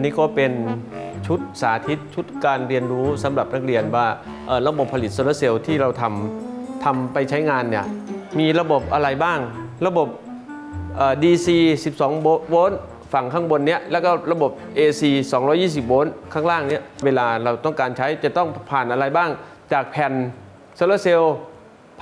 ันนี้ก็เป็นชุดสาธิตชุดการเรียนรู้สำหรับนักเรียนว่าระบบผลิตโซลาเซลล์ที่เราทำทำไปใช้งานเนี่ยมีระบบอะไรบ้าง ระบบ DC 12 โวลต์ฝั่งข้างบนเนี้ยแล้วก็ระบบ AC 220 โวลต์ข้างล่างเนี้ยเวลาเราต้องการใช้จะต้องผ่านอะไรบ้าง จากแผ่นโซลาเซลล์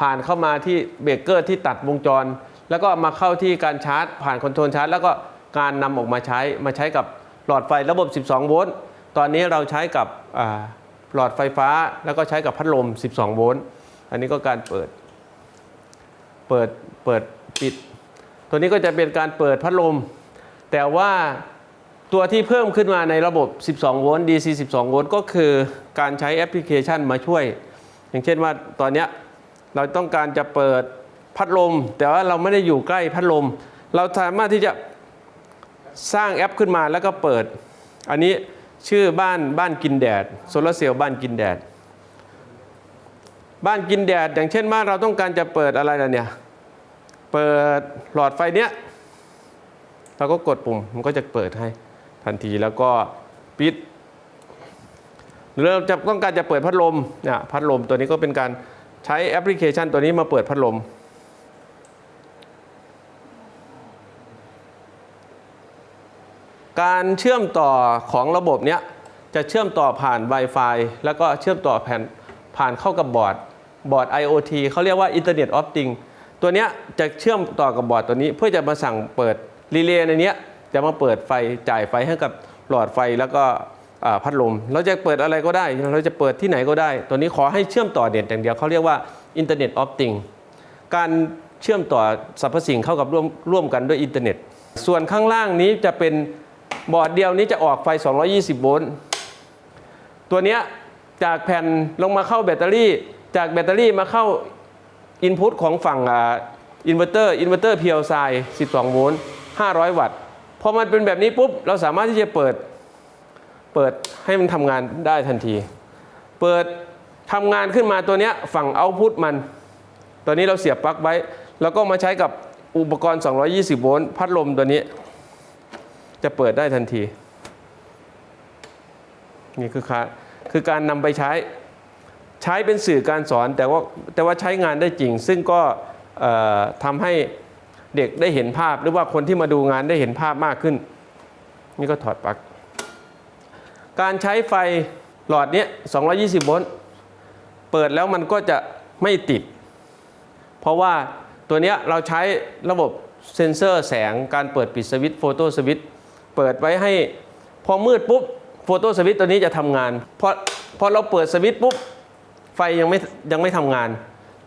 ผ่านเข้ามาที่เบรกเกอร์ที่ตัดวงจร แล้วก็มาเข้าที่การชาร์จ ผ่านคอนโทรลชาร์จ แล้วก็การนำออกมาใช้มาใช้กับ หลอดไฟระบบ 12 โวลต์ ตอนนี้เราใช้กับหลอดไฟฟ้าแล้วก็ใช้กับพัดลม 12 โวลต์ อันนี้ก็การเปิด เปิด เปิดปิด ตัวนี้ก็จะเป็นการเปิดพัดลม แต่ว่าตัวที่เพิ่มขึ้นมาในระบบ 12 โวลต์ DC 12 โวลต์ ก็คือการใช้แอปพลิเคชันมาช่วย อย่างเช่นว่าตอนนี้เราต้องการจะเปิดพัดลม แต่ว่าเราไม่ได้อยู่ใกล้พัดลม เราสามารถที่จะ สร้างแอปขึ้นมาแล้วก็เปิด อันนี้ชื่อบ้านบ้านกินแดดโซลาร์เซลล์บ้านกินแดด บ้านกินแดด อย่างเช่นว่านเราต้องการจะเปิดอะไรล่ะเนี่ย เปิดหลอดไฟเนี้ยเราก็กดปุ่มมันก็จะเปิดให้ทันทีแล้วก็ปิดหรือเราจะต้องการจะเปิดพัดลมเนี่ยพัดลมตัวนี้ก็เป็นการใช้แอปพลิเคชันตัวนี้มาเปิดพัดลม การเชื่อมต่อของระบบเนี้ยจะเชื่อมต่อผ่าน Wi-Fi แล้วก็เชื่อมต่อแผ่นผ่านเข้ากับบอร์ดบอร์ด IoT เขาเรียกว่า Internet of Things ตัวเนี้ยจะเชื่อมต่อกับบอร์ดตัวนี้เพื่อจะมาสั่งเปิดรีเลย์ในเนี้ยจะมาเปิดไฟจ่ายไฟให้กับหลอดไฟแล้วก็พัดลม เราจะเปิดอะไรก็ได้ เราจะเปิดที่ไหนก็ได้ ตัวนี้ขอให้เชื่อมต่อเด่นอย่างเดียวเขาเรียกว่า Internet of Things การเชื่อมต่อสรรพสิ่งเข้ากับร่วมร่วมกันด้วยอินเทอร์เน็ต ส่วนข้างล่างนี้จะเป็น บอร์ดเดียวนี้จะออกไฟ 220 โวลต์ ตัวเนี้ยจากแผ่นลงมาเข้าแบตเตอรี่ จากแบตเตอรี่มาเข้าอินพุตของฝั่งอินเวอร์เตอร์ อินเวอร์เตอร์เพียวไซ12 โวลต์ 500 วัตต์ พอมันเป็นแบบนี้ปุ๊บ เราสามารถที่จะเปิด เปิดให้มันทำงานได้ทันที เปิดทำงานขึ้นมาตัวเนี้ยฝั่งเอาพุตมันตัวนี้เราเสียบปลั๊กไว้ แล้วก็มาใช้กับอุปกรณ์ 220 โวลต์ พัดลมตัวนี้ จะเปิดได้ทันที นี่คือค่ะคือการนำไปใช้ใช้เป็นสื่อการสอนแต่ว่าแต่ว่าใช้งานได้จริง ซึ่งก็ทำให้เด็กได้เห็นภาพหรือว่าคนที่มาดูงานได้เห็นภาพมากขึ้น นี่ก็ถอดปลั๊กการใช้ไฟหลอดนี้220 โวลต์เปิดแล้วมันก็จะไม่ติด เพราะว่าตัวนี้เราใช้ระบบเซ็นเซอร์แสงการเปิดปิดสวิตช์โฟโต้สวิตช์ เปิดไว้ให้พอมืดปุ๊บโฟโต้สวิตตัวนี้จะทำงานพอพอเราเปิดสวิตปุ๊บไฟยังไม่ยังไม่ทำงาน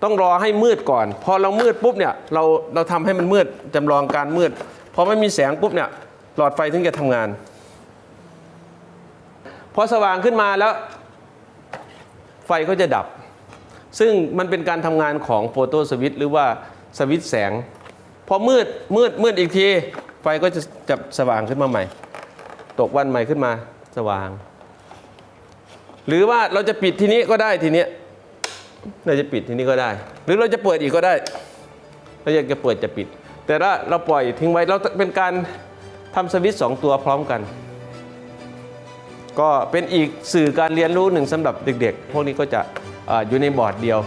ต้องรอให้มืดก่อน พอเรามืดปุ๊บเนี่ยเราเราทำให้มันมืดจำลองการมืดพอไม่มีแสงปุ๊บเนี่ยหลอดไฟถึงจะทำงาน พอสว่างขึ้นมาแล้ว ไฟก็จะดับ ซึ่งมันเป็นการทำงานของโฟโต้สวิตหรือว่าสวิตแสง พอมืดมืดมืดอีกที ไฟก็จะจะสว่างขึ้นมาใหม่ ตกวันใหม่ขึ้นมาสว่าง หรือว่าเราจะปิดทีนี้ก็ได้ทีเนี้ยเราจะปิดทีนี้ก็ได้ หรือเราจะเปิดอีกก็ได้ เราอยากจะเปิดจะปิด แต่ถ้าเราปล่อยทิ้งไว้เราเป็นการทำสวิตช์สองตัวพร้อมกัน ก็เป็นอีกสื่อการเรียนรู้หนึ่งสำหรับเด็กๆ พวกนี้ก็จะออยู่ในบอร์ดเดียว